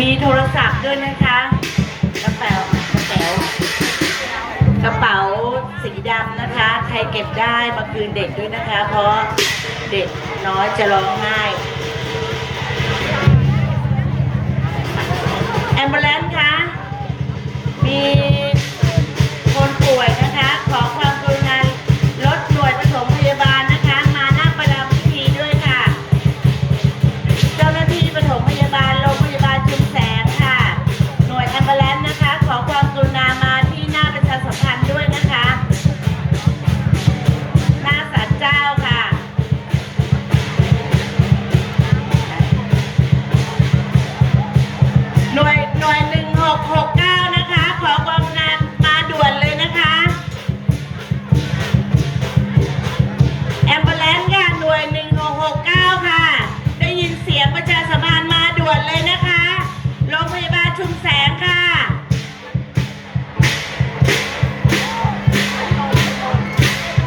มีโทรศัพท์ด้วยนะคะ กระเป๋ากระเป๋ากระเป๋าสีดำนะคะ ใครเก็บได้มาคืนเด็กด้วยนะคะ เพราะเด็กน้อยจะร้องไห้แอมบูเลนซ์คะ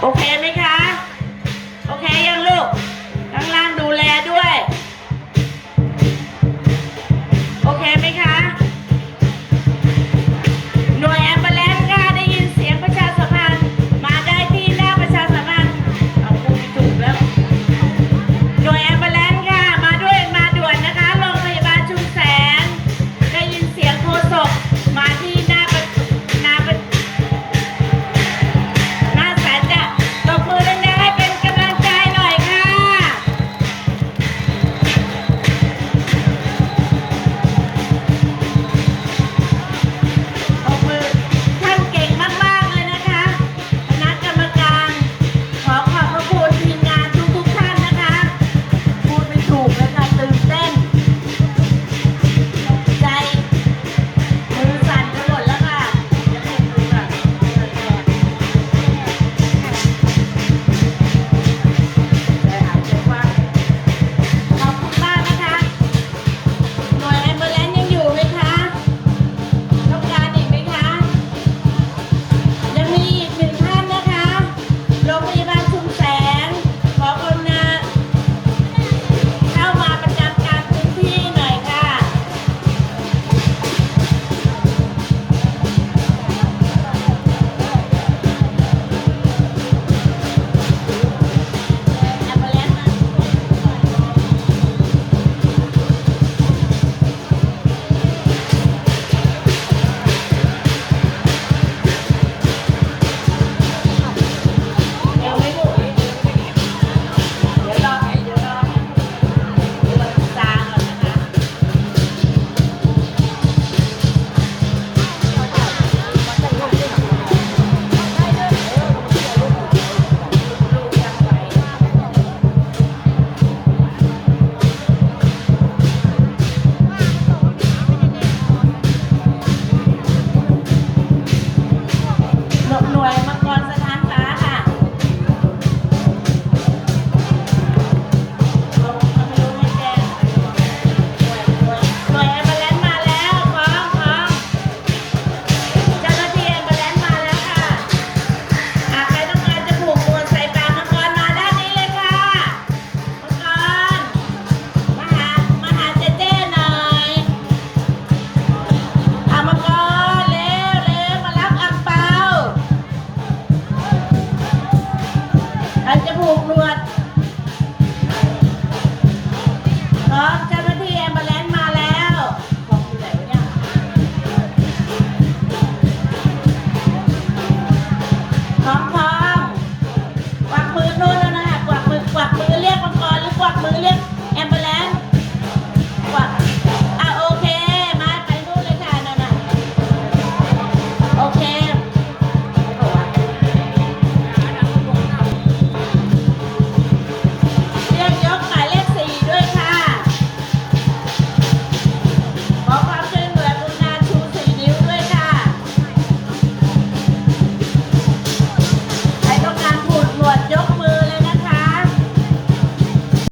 Okay,